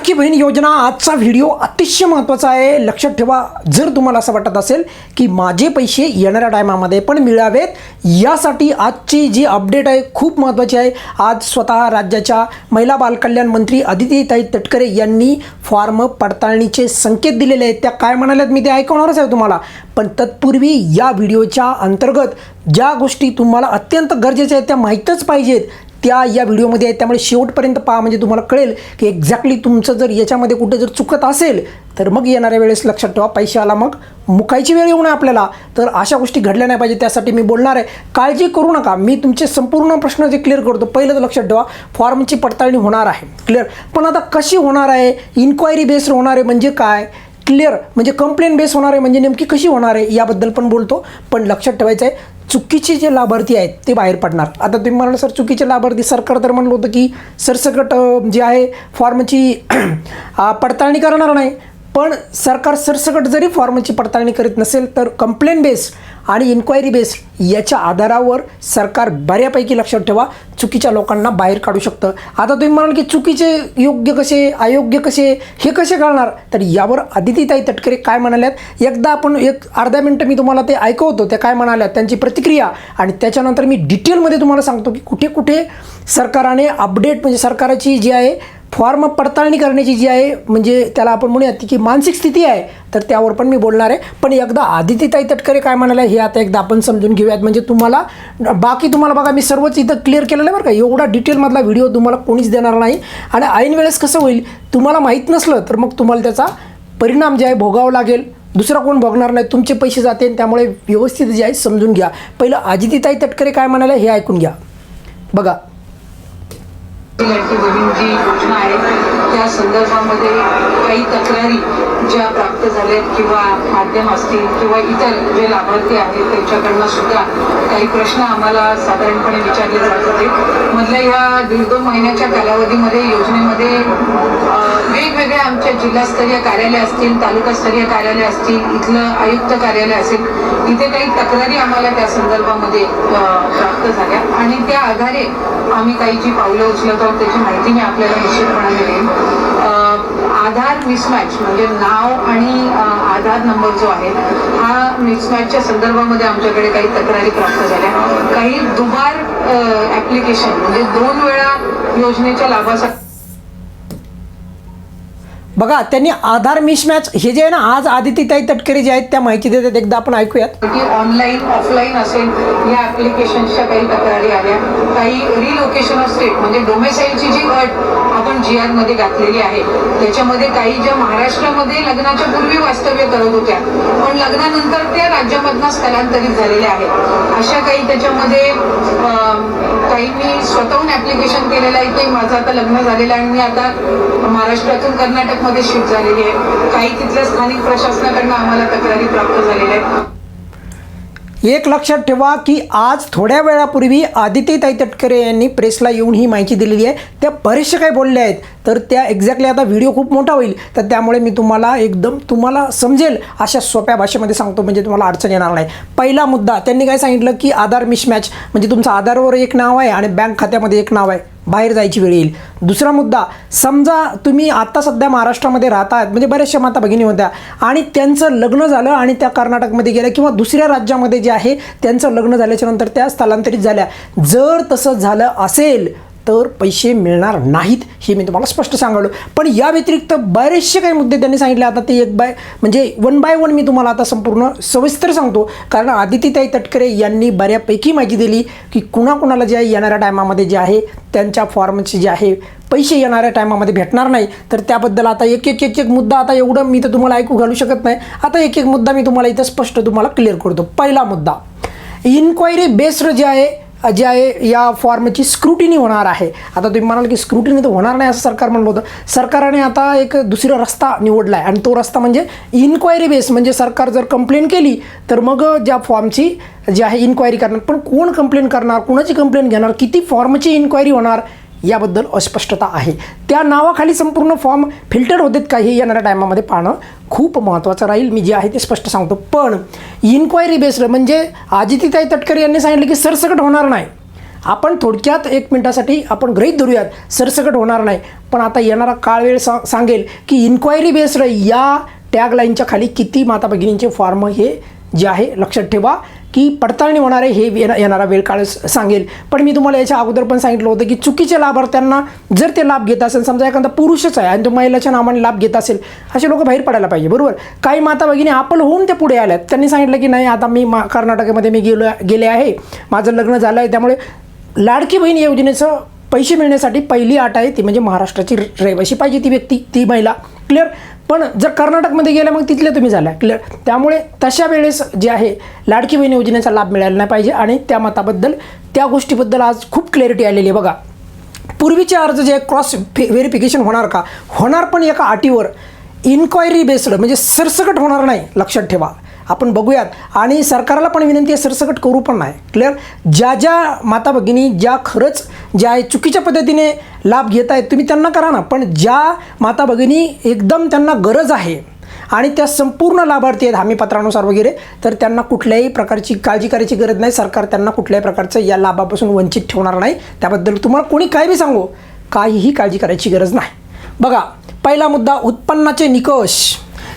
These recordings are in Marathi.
लाडकी बहीण योजना आजचा व्हिडिओ अतिशय महत्त्वाचा आहे. लक्षात ठेवा जर तुम्हाला असं वाटत असेल की माझे पैसे येणाऱ्या टायमामध्ये पण मिळावेत यासाठी आजची जी अपडेट आहे खूप महत्त्वाची आहे. आज स्वतः राज्याच्या महिला बालकल्याण मंत्री अदितीताई तटकरे यांनी फॉर्म पडताळणीचे संकेत दिलेले आहेत. त्या काय म्हणाल्यात मी ते ऐकवणारच आहे तुम्हाला. पण तत्पूर्वी या व्हिडिओच्या अंतर्गत ज्या गोष्टी तुम्हाला अत्यंत गरजेच्या आहेत त्या माहीतच पाहिजेत. त्या या व्हिडिओमध्ये आहेत. त्यामुळे शेवटपर्यंत पहा म्हणजे तुम्हाला कळेल की एक्झॅक्टली तुमचं जर याच्यामध्ये कुठे जर चुकत असेल तर मग येणाऱ्या वेळेस लक्षात ठेवा पैसे आला मग मुकायची वेळ येऊ नये आपल्याला. तर अशा गोष्टी घडल्या नाही पाहिजे त्यासाठी मी बोलणार आहे. काळजी करू नका. मी तुमचे संपूर्ण प्रश्न जे क्लिअर करतो पहिलं तर लक्षात ठेवा फॉर्मची पडताळणी होणार आहे. क्लिअर पण आता कशी होणार आहे? इन्क्वायरी बेस्ड होणार आहे म्हणजे काय? क्लिअर म्हणजे कंप्लेंट बेस होणार आहे म्हणजे नेमकी कशी होणार आहे? याबद्दल पण बोलतो. पण लक्षात ठेवायचं आहे चुकीचे जे लाभार्थी आहेत ते बाहेर पडणार. आता तुम्ही म्हणाल सर चुकीचे लाभार्थी. सरकार तर म्हणलं होतं की सरसकट जे आहे फॉर्मची पडताळणी करणार नाही. पण सरकार सरसकट जरी फॉर्मची पडताळणी करीत नसेल तर कंप्लेन बेस आणि इन्क्वायरी बेस याच्या आधारावर सरकार बऱ्यापैकी लक्षात ठेवा. चुकीच्या लोकांना बाहेर काढू शकतं. आता तुम्ही म्हणाल की चुकीचे योग्य कसे अयोग्य कसे हे कसे कळणार? तर यावर अदितीताई तटकरे काय म्हणाल्यात? एकदा आपण एक अर्धा मिनटं मी तुम्हाला ते ऐकवतो त्या काय म्हणाल्यात? त्यांची प्रतिक्रिया आणि त्याच्यानंतर मी डिटेलमध्ये तुम्हाला सांगतो की कुठे कुठे सरकारने अपडेट म्हणजे सरकाराची जी आहे फॉर्म पडताळणी करण्याची जी आहे म्हणजे त्याला आपण म्हणूयात की मानसिक स्थिती आहे तर त्यावर पण मी बोलणार आहे. पण एकदा आदितीताई तटकरे काय म्हणाल्या हे आता एकदा आपण समजून घेऊयात. म्हणजे तुम्हाला बाकी तुम्हाला बघा मी सर्वच इथं क्लिअर केलेलं आहे बरं का. एवढा डिटेलमधला व्हिडिओ तुम्हाला कोणीच देणार नाही. आणि ऐन वेळेस कसं होईल तुम्हाला माहीत नसलं तर मग तुम्हाला त्याचा परिणाम जे आहे भोगावं लागेल. दुसरा कोण बघणार नाही तुमचे पैसे जाते त्यामुळे व्यवस्थित जे आहे समजून घ्या. पहिलं आदितीताई तटकरे काय म्हणाल्या हे ऐकून घ्या. बघा लाडकी बहीण जी योजना आहे त्या संदर्भामध्ये काही तक्रारी ज्या प्राप्त झाल्यात किंवा माध्यम असतील किंवा इतर जे लाभार्थी आहेत त्यांच्याकडनं सुद्धा काही प्रश्न आम्हाला साधारणपणे विचारले जात होते. मधल्या या दीड दोन महिन्याच्या कालावधीमध्ये योजनेमध्ये वेगवेगळ्या वेगवेगळे आमच्या जिल्हास्तरीय कार्यालय असतील तालुकास्तरीय कार्यालय असतील इथलं आयुक्त कार्यालय असेल इथे काही तक्रारी आम्हाला त्या संदर्भामध्ये प्राप्त झाल्या. आणि त्या आधारे आम्ही काही जी पावलं उचलत आहोत त्याची माहिती मी आपल्याला निश्चितपणे देईन आधार मिसमॅच म्हणजे नाव आणि आधार नंबर जो आहे हा मिसमॅचच्या संदर्भामध्ये आमच्याकडे काही तक्रारी प्राप्त झाल्या. काही दुबार ऍप्लिकेशन म्हणजे दोन वेळा योजनेच्या लाभासाठी बघा त्यांनी आधार मिसमॅच हे जे आहे ना आज आदितीताई तटकरे जे आहेत त्या माहिती देतात एकदा आपण ऐकूयात. की ऑनलाईन ऑफलाईन असेल या ऍप्लिकेशनच्या काही तक्रारी आल्या. काही रिलोकेशन ऑफ स्टेट म्हणजे डोमेसाईलची जी अट आपण जी मध्ये घातलेली आहे त्याच्यामध्ये काही ज्या महाराष्ट्रामध्ये लग्नाच्या पूर्वी वास्तव्य करत होत्या पण लग्नानंतर त्या राज्यामधनं स्थलांतरित झालेल्या आहेत. अशा काही त्याच्यामध्ये अं, काही मी स्वतःहून ॲप्लिकेशन केलेलं आहे की माझं आता लग्न झालेलं आहे आणि मी आता महाराष्ट्रातून कर्नाटकमध्ये शिफ्ट झालेली आहे. काही तिथल्या स्थानिक प्रशासनाकडनं आम्हाला तक्रारी प्राप्त झालेल्या आहेत. एक लक्षात ठेवा की आज थोड्या वेळापूर्वी आदित्यताई तटकरे यांनी प्रेसला येऊन ही माहिती दिलेली आहे. त्या बरेचसे काही बोलल्या आहेत. तर त्या एक्झॅक्टली आता व्हिडिओ खूप मोठा होईल. तर त्यामुळे मी तुम्हाला एकदम तुम्हाला समजेल अशा सोप्या भाषेमध्ये सांगतो म्हणजे तुम्हाला अडचण येणार नाही. पहिला मुद्दा त्यांनी काय सांगितलं की आधार मिसमॅच म्हणजे तुमचं आधारवर एक नाव आहे आणि बँक खात्यामध्ये एक नाव आहे. बाहेर जायची वेळ येईल. दुसरा मुद्दा समजा तुम्ही आता सध्या महाराष्ट्रामध्ये राहत आहात म्हणजे बऱ्याचशा माता भगिनी होत्या आणि त्यांचं लग्न झालं आणि त्या कर्नाटकमध्ये गेल्या किंवा दुसऱ्या राज्यामध्ये जे आहे त्यांचं लग्न झाल्याच्यानंतर त्या स्थलांतरित झाल्या. जर तसं झालं असेल तर पैसे मिळणार नाहीत हे मी तुम्हाला स्पष्ट सांगालो पण या व्यतिरिक्त बरेचसे काही मुद्दे त्यांनी सांगितले. आता ते एक बाय म्हणजे वन बाय वन मी तुम्हाला आता संपूर्ण सविस्तर सांगतो. कारण आदितीताई तटकरे यांनी बऱ्यापैकी माहिती दिली की कुणाकुणाला जे आहे येणाऱ्या टायमामध्ये जे आहे त्यांच्या फॉर्मचे जे आहे पैसे येणाऱ्या टायमामध्ये भेटणार नाही. तर त्याबद्दल आता एक एक एक एक मुद्दा आता एवढं मी तर तुम्हाला ऐकू घालू शकत नाही. आता एक एक मुद्दा मी तुम्हाला इथं स्पष्ट तुम्हाला क्लिअर करतो. पहिला मुद्दा इन्क्वायरी बेस्ड जे आहे जे आहे या फॉर्मची स्क्रुटिनी होणार आहे. आता तुम्ही म्हणाल की स्क्रुटिनी तर होणार नाही असं सरकार म्हणलं होतं. सरकारने आता एक दुसरा रस्ता निवडला आहे आणि तो रस्ता म्हणजे इन्क्वायरी बेस म्हणजे सरकार जर कंप्लेन केली तर मग ज्या फॉर्मची जी आहे इन्क्वायरी करणार. पण कोण कंप्लेन करणार? कोणाची कंप्लेन घेणार? किती फॉर्मची इन्क्वायरी होणार? याबद्दल अस्पष्टता आहे. त्या नावाखाली संपूर्ण फॉर्म फिल्टर होतात का हे येणाऱ्या टायमामध्ये पाहणं खूप महत्त्वाचं राहील. मी जे आहे ते स्पष्ट सांगतो. पण इन्क्वायरी बेस्ड म्हणजे आदितीताई तटकरे यांनी सांगितलं की सरसकट होणार नाही. आपण थोडक्यात एक मिनटासाठी आपण गृहीत धरूयात सरसकट होणार नाही. पण आता येणारा काळ वेळ सा सांगेल की इन्क्वायरी बेस्ड या टॅगलाईनच्या खाली किती माता भगिनींचे फॉर्म हे जे आहे लक्षात ठेवा की पडताळणी होणार आहे हे येणारा वेळ काळ स- सांगेल. पण मी तुम्हाला याच्या अगोदर पण सांगितलं होतं की चुकीच्या लाभार्थ्यांना जर ते लाभ घेत असेल समजा एखादा पुरुषच आहे आणि तो महिलाच्या नावाने लाभ घेत असेल असे लोक बाहेर पडायला पाहिजे बरोबर? काही माता भगिनी आपण होऊन ते पुढे आल्यात. त्यांनी सांगितलं की नाही आता मी मा कर्नाटकामध्ये मी गेलो गेले आहे. माझं लग्न झालं आहे त्यामुळे लाडकी बहीण योजनेचं पैसे मिळण्यासाठी पहिली अट आहे ती म्हणजे महाराष्ट्राची रहिवाशी पाहिजे ती व्यक्ती ती महिला. क्लिअर पण जर कर्नाटकमध्ये गेलं मग तिथले तुम्ही झाल्या क्लिअर. त्यामुळे तशा वेळेस जे आहे लाडकी बहीण योजनेचा लाभ मिळायला नाही पाहिजे आणि त्या मताबद्दल त्या गोष्टीबद्दल आज खूप क्लॅरिटी आलेली आहे. बघा पूर्वीचे अर्ज जे क्रॉस व्हेरिफिकेशन होणार का? होणार पण एका अटीवर. इन्क्वायरी बेस्ड म्हणजे सरसकट होणार नाही लक्षात ठेवा. आपण बघूयात. आणि सरकारला पण विनंती आहे सरसकट करू पण नाही. क्लिअर ज्या ज्या माता भगिनी ज्या खरंच ज्या आहे चुकीच्या पद्धतीने लाभ घेत आहेत तुम्ही त्यांना करा ना. पण ज्या माता भगिनी एकदम त्यांना गरज आहे आणि त्या संपूर्ण लाभार्थी आहेत हमीपत्रानुसार वगैरे तर त्यांना कुठल्याही प्रकारची काळजी करायची गरज नाही. सरकार त्यांना कुठल्याही प्रकारचं या लाभापासून वंचित ठेवणार नाही. त्याबद्दल तुम्हाला कोणी काय बी सांगू काहीही काळजी करायची गरज नाही. बघा पहिला मुद्दा उत्पन्नाचे निकष.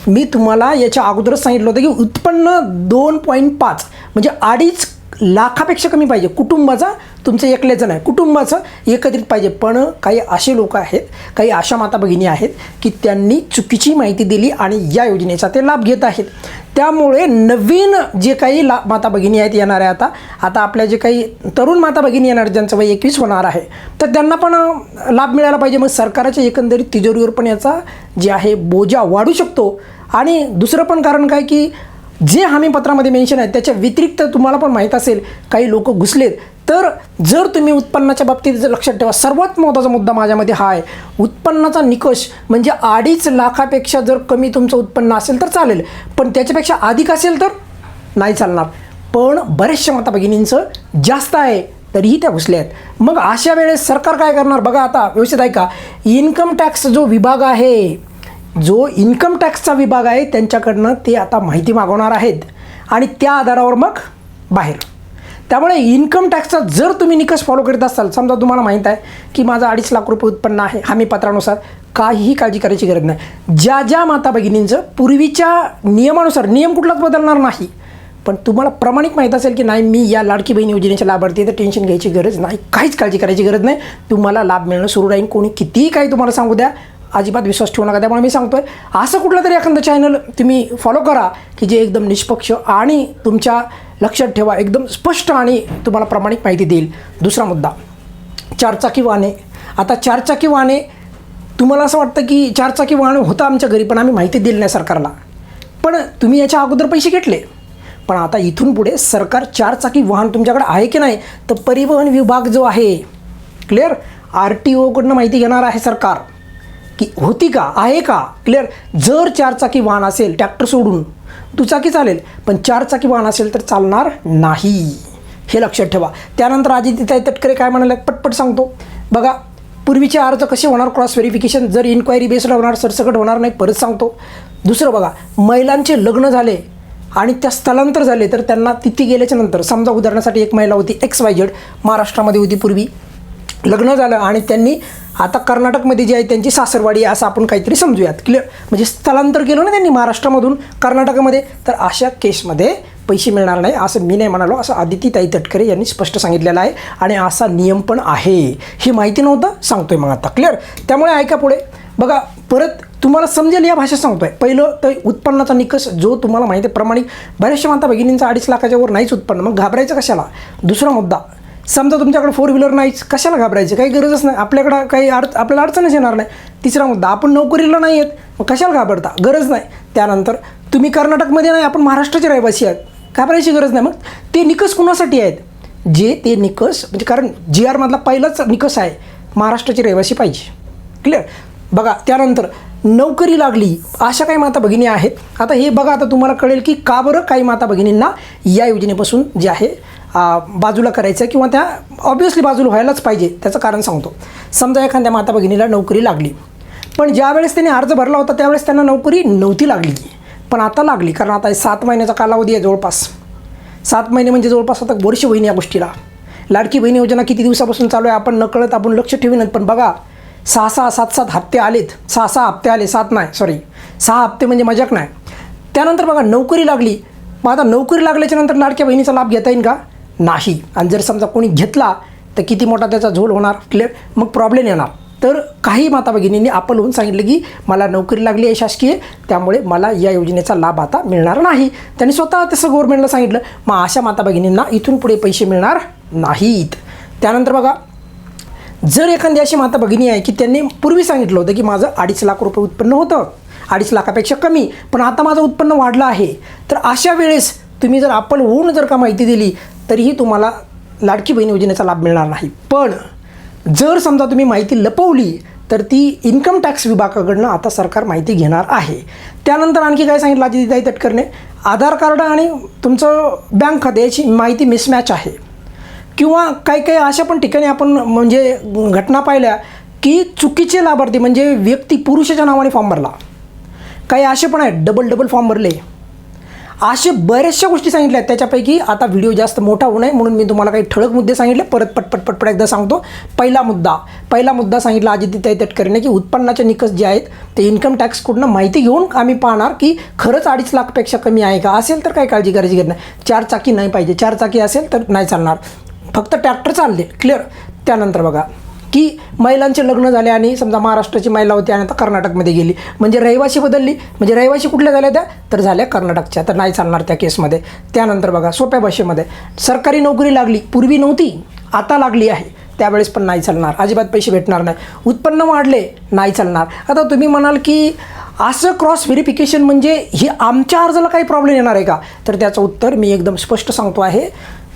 मी तुम्हाला याच्या अगोदरच सांगितलं होतं की उत्पन्न दोन पॉईंट पाच म्हणजे अडीच लाखापेक्षा कमी पाहिजे. कुटुंबाचा तुमचं एकल्याचं नाही कुटुंबाचं एकत्रित पाहिजे. पण काही असे लोक आहेत काही अशा माता भगिनी आहेत की त्यांनी चुकीची माहिती दिली आणि या योजनेचा ते लाभ घेत आहेत. त्यामुळे नवीन जे काही ला माता भगिनी आहेत येणाऱ्या आता आता आपल्या जे काही तरुण माता भगिनी येणार ज्यांचं वय एकवीस होणार आहे तर त्यांना पण लाभ मिळायला पाहिजे. मग सरकारच्या एकंदरीत तिजोरीवर पण याचा जे आहे बोजा वाढू शकतो. आणि दुसरं पण कारण काय की जे हमीपत्रामध्ये मेन्शन आहे त्याच्या व्यतिरिक्त तुम्हाला पण माहीत असेल काही लोक घुसलेत तर जर तुम्ही उत्पन्नाच्या बाबतीत जर लक्षात ठेवा सर्वात महत्त्वाचा मुद्दा माझ्यामध्ये हा आहे. उत्पन्नाचा निकष म्हणजे अडीच लाखापेक्षा जर कमी तुमचं उत्पन्न असेल तर चालेल पण त्याच्यापेक्षा अधिक असेल तर नाही चालणार. पण बऱ्याचशा माता भगिनींचं जास्त आहे तरीही त्या घुसल्या आहेत. मग अशा वेळेस सरकार काय करणार? बघा आता व्यवस्थित ऐका इन्कम टॅक्स जो विभाग आहे जो इन्कम टॅक्सचा विभाग आहे त्यांच्याकडनं ते आता माहिती मागवणार आहेत. आणि त्या आधारावर मग बाहेर. त्यामुळे इन्कम टॅक्सचा जर तुम्ही निकष फॉलो करीत असाल समजा तुम्हाला माहीत आहे की माझं अडीच लाख रुपये उत्पन्न आहे हमी पत्रानुसार काहीही काळजी करायची गरज नाही. ज्या ज्या माता भगिनींचं पूर्वीच्या नियमानुसार नियम कुठलाच बदलणार नाही. पण तुम्हाला प्रामाणिक माहीत असेल की नाही मी या लाडकी बहीण योजनेच्या लाभार्थी तर टेन्शन घ्यायची गरज नाही. काहीच काळजी करायची गरज नाही. तुम्हाला लाभ मिळणं सुरू राहील. कोणी कितीही काही तुम्हाला सांगू द्या अजिबात विश्वास ठेवू नका. त्यामुळे मी सांगतोय असं कुठलं तरी एखादं चॅनल तुम्ही फॉलो करा की जे एकदम निष्पक्ष आणि तुमच्या लक्षात ठेवा एकदम स्पष्ट आणि तुम्हाला प्रामाणिक माहिती देईल. दुसरा मुद्दा चारचाकी वाहने. आता चारचाकी वाहने तुम्हाला असं वाटतं की चारचाकी वाहन होतं आमच्या घरी पण आम्ही माहिती दिली नाही सरकारला. पण तुम्ही याच्या अगोदर पैसे घेतले. पण आता इथून पुढे सरकार चारचाकी वाहन तुमच्याकडे आहे की नाही तर परिवहन विभाग जो आहे क्लिअर आर टी ओकडनं माहिती घेणार आहे सरकार. की होती का? आहे का? क्लिअर जर चारचाकी वाहन असेल ट्रॅक्टर सोडून दुचाकी चालेल पण चारचाकी वाहन असेल तर चालणार नाही. हे लक्षात ठेवा. त्यानंतर आदित्यताई तटकरे काय म्हणाले पटपट सांगतो. बघा पूर्वीचे अर्ज कसे होणार? क्रॉस व्हेरिफिकेशन जर इन्क्वायरी बेस्ड होणार सरसकट होणार नाही परत सांगतो. दुसरं बघा महिलांचे लग्न झाले आणि त्या स्थलांतर झाले तर त्यांना तिथे गेल्याच्यानंतर समजा उदाहरणासाठी एक महिला होती एक्स वाय झेड महाराष्ट्रामध्ये होती पूर्वी. लग्न झालं आणि त्यांनी आता कर्नाटकमध्ये जी आहे त्यांची सासरवाडी असं आपण काहीतरी समजूयात. क्लिअर म्हणजे स्थलांतर केलं ना त्यांनी महाराष्ट्रामधून कर्नाटकामध्ये तर अशा केसमध्ये पैसे मिळणार नाही असं मी नाही म्हणालो असं आदिती ताई तटकरे यांनी स्पष्ट सांगितलेलं आहे आणि असा नियम पण आहे. ही माहिती नव्हतं? सांगतोय मग आता. क्लिअर त्यामुळे ऐका पुढे. बघा परत तुम्हाला समजेल या भाषेत सांगतोय. पहिलं तर उत्पन्नाचा निकष जो तुम्हाला माहिती आहे प्रमाणिक. बऱ्याचशा माता भगिनींचा अडीच लाखाच्या वर नाहीच उत्पन्न. मग घाबरायचं कशाला? दुसरा मुद्दा. समजा तुमच्याकडे फोर व्हीलर नाहीच कशाला घाबरायचं? काही गरजच नाही. आपल्याकडं काही अडच आपल्याला अडचणच येणार नाही. तिसरा मुद्दा आपण नोकरीला नाही आहेत मग कशाला घाबरता? गरज नाही. त्यानंतर तुम्ही कर्नाटकमध्ये नाही आपण महाराष्ट्राचे रहिवासी आहेत. घाबरायची गरज नाही. मग ते निकष कुणासाठी आहेत? जे ते निकष म्हणजे कारण जी आरमधला पहिलाच निकष आहे महाराष्ट्राचे रहिवासी पाहिजे. क्लिअर बघा त्यानंतर नोकरी लागली अशा काही माता भगिनी आहेत. आता हे बघा आता तुम्हाला कळेल की का बरं काही माता भगिनींना या योजनेपासून जे आहे बाजूला करायचं आहे किंवा त्या ऑब्वियसली बाजूला व्हायलाच पाहिजे त्याचं कारण सांगतो. समजा एखाद्या माता भगिनीला नोकरी लागली. पण ज्यावेळेस त्यांनी अर्ज भरला होता त्यावेळेस त्यांना नोकरी नव्हती लागली. पण आता लागली कारण आता सात महिन्याचा कालावधी आहे जवळपास. सात महिने म्हणजे जवळपास आता वर्ष होईन या गोष्टीला. लाडकी बहीण योजना किती दिवसापासून चालू आहे आपण नकळत आपण लक्ष ठेवीन पण बघा सहा सहा सात सात हप्ते आलेत. सहा सहा हप्ते आले सात नाही सॉरी सहा हप्ते म्हणजे मजाक नाही. त्यानंतर बघा नोकरी लागली. मग आता नोकरी लागल्याच्या नंतर लाडक्या बहिणीचा लाभ घेता येईल का? नाही. आणि जर समजा कोणी घेतला तर किती मोठा त्याचा झोल होणार? क्लिअर मग प्रॉब्लेम येणार. तर काही माता भगिनींनी आपण होऊन सांगितलं की मला नोकरी लागली आहे शासकीय त्यामुळे मला या योजनेचा लाभ आता मिळणार नाही. त्यांनी स्वतः तसं गव्हर्नमेंटला सांगितलं. मग अशा माता भगिनींना इथून पुढे पैसे मिळणार नाहीत. त्यानंतर बघा जर एखादी अशी माता भगिनी आहे की त्यांनी पूर्वी सांगितलं होतं की माझं अडीच लाख रुपये उत्पन्न होतं. अडीच लाखापेक्षा कमी पण आता माझं उत्पन्न वाढलं आहे. तर अशा वेळेस तुम्ही जर आपण होऊन जर का माहिती दिली तरीही तुम्हाला लाडकी बहीण योजनेचा लाभ मिळणार नाही. पण जर समजा तुम्ही माहिती लपवली तर ती इन्कम टॅक्स विभागाकडनं आता सरकार माहिती घेणार आहे. त्यानंतर आणखी काय सांगितलं अजिताई तटकरने? आधार कार्ड आणि तुमचं बँक खाते याची माहिती मिसमॅच आहे. किंवा काही काही अशा पण ठिकाणी आपण म्हणजे घटना पाहिल्या की चुकीचे लाभार्थी म्हणजे व्यक्ती पुरुषाच्या नावाने फॉर्म भरला. काही असे पण आहेत डबल डबल फॉर्म भरले. असे बऱ्याचशा गोष्टी सांगितल्या. आहेत त्याच्यापैकी आता व्हिडिओ जास्त मोठा होऊ नये म्हणून मी तुम्हाला काही ठळक मुद्दे सांगितले. परत पटपट पटपट एकदा सांगतो. पहिला मुद्दा. पहिला मुद्दा सांगितला अजितताई तटकरेने की उत्पन्नाचे निकष जे आहेत ते इन्कम टॅक्सकडून माहिती घेऊन आम्ही पाहणार की खरंच अडीच लाखपेक्षा कमी आहे का? असेल तर काही काळजी करायची गरज नाही. चार चाकी नाही पाहिजे. चार चाकी असेल तर नाही चालणार. फक्त ट्रॅक्टर चालले. क्लिअर त्यानंतर बघा. की महिलांचे लग्न झाले आणि समजा महाराष्ट्राची महिला होती आणि आता कर्नाटकमध्ये गेली. म्हणजे रहिवाशी बदलली. म्हणजे रहिवाशी कुठल्या झाल्या त्या? तर झाल्या कर्नाटकच्या. तर नाही चालणार त्या केसमध्ये. त्यानंतर बघा सोप्या भाषेमध्ये. सरकारी नोकरी लागली. पूर्वी नव्हती. आता लागली आहे. त्यावेळेस पण नाही चालणार. अजिबात पैसे भेटणार नाही. उत्पन्न वाढले. नाही चालणार. आता तुम्ही म्हणाल की असं क्रॉस व्हेरिफिकेशन म्हणजे हे आमच्या अर्जाला काही प्रॉब्लेम येणार आहे का? तर त्याचं उत्तर मी एकदम स्पष्ट सांगतो आहे.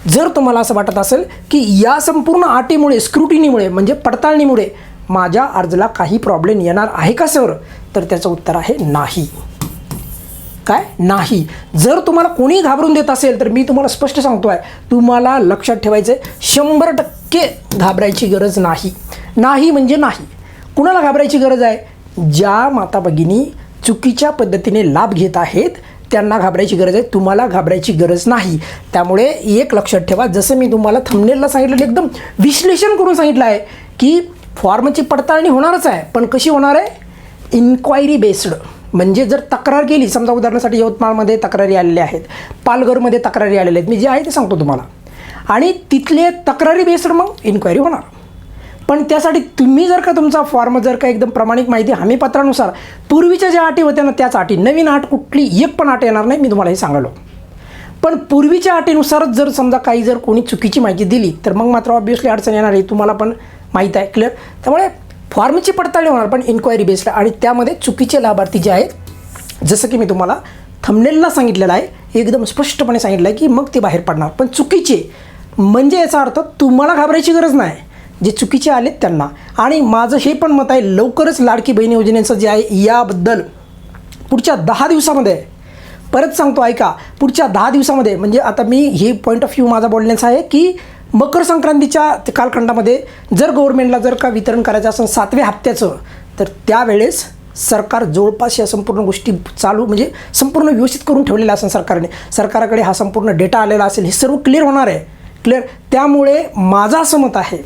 जर तुम्हाला असं वाटत असेल की या संपूर्ण अटीमुळे स्क्रुटिनीमुळे म्हणजे पडताळणीमुळे माझ्या अर्जला काही प्रॉब्लेम येणार आहे का सर तर त्याचं उत्तर आहे नाही. काय? नाही. जर तुम्हाला कोणी घाबरून देत असेल तर मी तुम्हाला स्पष्ट सांगतो आहे तुम्हाला लक्षात ठेवायचं आहे शंभर टक्के घाबरायची गरज नाही. नाही म्हणजे नाही. कुणाला घाबरायची गरज आहे? ज्या माता भगिनी चुकीच्या पद्धतीने लाभ घेत आहेत त्यांना घाबरायची गरज आहे तुम्हाला घाबरायची गरज नाही. त्यामुळे एक लक्षात ठेवा जसं मी तुम्हाला थंबनेलला सांगितलेलं एकदम विश्लेषण करून सांगितलं आहे की फॉर्मची पडताळणी होणारच आहे पण कशी होणार आहे? इन्क्वायरी बेस्ड म्हणजे जर तक्रार केली समजा उदाहरणासाठी यवतमाळमध्ये तक्रारी आलेल्या आहेत पालघरमध्ये तक्रारी आलेल्या आहेत मी जे आहे ते सांगतो तुम्हाला. आणि तिथले तक्रारी बेस्ड मग इन्क्वायरी होणार. पण त्यासाठी तुम्ही जर का तुमचा फॉर्म जर का एकदम प्रामाणिक माहिती हमीपत्रानुसार पूर्वीच्या ज्या अटी होत्या ना त्याच अटी नवीन आट कुठली एक पण आट येणार नाही मी तुम्हाला हे सांगालो पण पूर्वीच्या अटीनुसारच जर समजा काही जर कोणी चुकीची माहिती दिली तर मग मात्र ऑब्विसली अडचण येणार आहे तुम्हाला पण माहीत आहे क्लिअर त्यामुळे फॉर्मची पडताळणी होणार पण इन्क्वायरी बेस्ड आणि त्यामध्ये चुकीचे लाभार्थी जे आहेत जसं की मी तुम्हाला थंबनेलला सांगितलेलं आहे एकदम स्पष्टपणे सांगितलं आहे की मग ते बाहेर पडणार. पण चुकीचे म्हणजे याचा अर्थ तुम्हाला घाबरायची गरज नाही. जे चुकीचे आलेत त्यांना. आणि माझं हे पण मत आहे लवकरच लाडकी बहीण योजनेचं जे आहे याबद्दल पुढच्या दहा दिवसामध्ये परत सांगतो ऐका पुढच्या दहा दिवसामध्ये म्हणजे आता मी हे पॉईंट ऑफ व्ह्यू माझा बोलण्याचा आहे की मकर संक्रांतीच्या ते कालखंडामध्ये जर गव्हर्नमेंटला जर का वितरण करायचं असेल सातव्या हप्त्याचं तर त्यावेळेस सरकार जवळपास या संपूर्ण गोष्टी चालू म्हणजे संपूर्ण व्यवस्थित करून ठेवलेल्या असेल सरकारने. सरकारकडे हा संपूर्ण डेटा आलेला असेल हे सर्व क्लिअर होणार आहे. क्लिअर त्यामुळे माझं असं मत आहे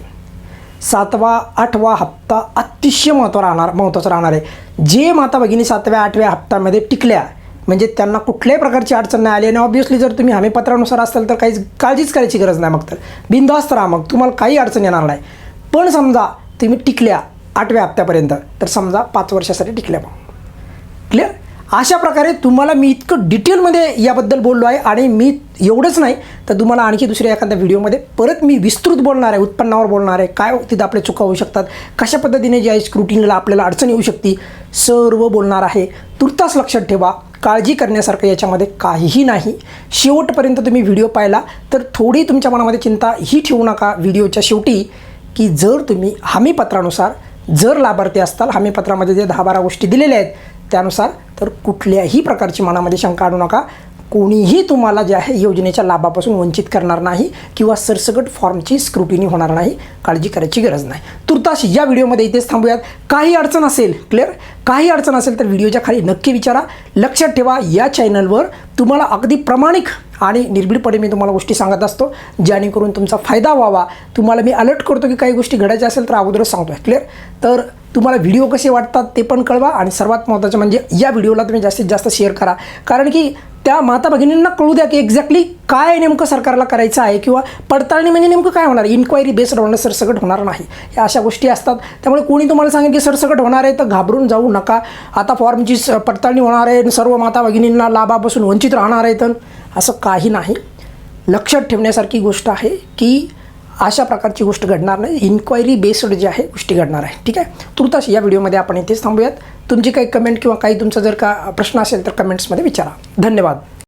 सातवा आठवा हप्ता अतिशय महत्त्व राहणार महत्त्वाचा राहणार आहे. जे माता भगिनी सातव्या आठव्या हप्त्यामध्ये टिकल्या म्हणजे त्यांना कुठल्याही प्रकारची अडचण नाही आली आणि ऑब्व्हियसली जर तुम्ही हमीपत्रानुसार असाल तर काहीच काळजीच करायची गरज नाही मग तर. बिंदास्त राहा मग तुम्हाला काही अडचण येणार नाही. पण समजा तुम्ही टिकल्या आठव्या हप्त्यापर्यंत तर समजा पाच वर्षासाठी टिकल्या मग. क्लिअर अशा प्रकारे तुम्हाला मी इतकं डिटेलमध्ये याबद्दल बोललो आहे आणि मी एवढंच नाही तर तुम्हाला आणखी दुसऱ्या एखाद्या व्हिडिओमध्ये परत मी विस्तृत बोलणार आहे उत्पन्नावर बोलणार आहे काय तिथं आपल्या चुका होऊ शकतात कशा पद्धतीने जे आहे स्क्रुटिनीला आपल्याला अडचण येऊ शकते सर्व बोलणार आहे. तुर्तास लक्षात ठेवा काळजी करण्यासारखं याच्यामध्ये काहीही नाही. शेवटपर्यंत तुम्ही व्हिडिओ पाहिला तर थोडी तुमच्या मनामध्ये चिंता ही ठेवू नका व्हिडिओच्या शेवटी की जर तुम्ही हमीपत्रानुसार जर लाभार्थी असताल हमीपत्रामध्ये जे दहा बारा गोष्टी दिलेल्या आहेत त्यानुसार तर कुठल्याही प्रकारची मनामध्ये शंका आणू नका. कोणीही तुम्हाला जे आहे योजनेच्या लाभापासून वंचित करणार नाही किंवा सरसकट फॉर्मची स्क्रुटिनी होणार नाही काळजी करायची गरज नाही. तुर्तास या व्हिडिओमध्ये इथेच थांबूयात. काही अडचण असेल क्लिअर? काही अडचण असेल तर व्हिडिओच्या खाली नक्की विचारा. लक्षात ठेवा या चॅनलवर तुम्हाला अगदी प्रामाणिक आणि निर्भीडपणे मी तुम्हाला गोष्टी सांगत असतो जेणेकरून तुमचा फायदा व्हावा. तुम्हाला मी अलर्ट करतो की काही गोष्टी घडायच्या असेल तर अगोदरच सांगतो आहे क्लिअर? तर तुम्हाला व्हिडिओ कसे वाटतात ते पण कळवा आणि सर्वात महत्त्वाचं म्हणजे या व्हिडिओला तुम्ही जास्तीत जास्त शेअर करा. कारण की त्या माता भगिनींना कळू द्या की एक्झॅक्टली काय नेमकं सरकारला करायचं आहे किंवा पडताळणी म्हणजे नेमकं काय होणार? इन्क्वायरी बेस्ड होणं सरसकट होणार नाही. या अशा गोष्टी असतात. त्यामुळे कोणी तुम्हाला सांगेल की सरसकट होणार आहे तर घाबरून जाऊ नका. आता फॉर्मची स- पडताळणी होणार आहे सर्व माता भगिनींना लाभापासून वंचित राहणार आहेत. असं काही नाही. लक्षात ठेवण्यासारखी गोष्ट आहे की अशा प्रकारची गोष्ट घडणार नाही. इन्क्वायरी बेस्ड जे आहे गोष्टी घडणार आहे. ठीक आहे? तुर्तास या व्हिडिओमध्ये आपण इथेच थांबूयात. तुमची काही कमेंट किंवा काही तुमचा जर का प्रश्न असेल तर कमेंट्समध्ये विचारा. धन्यवाद.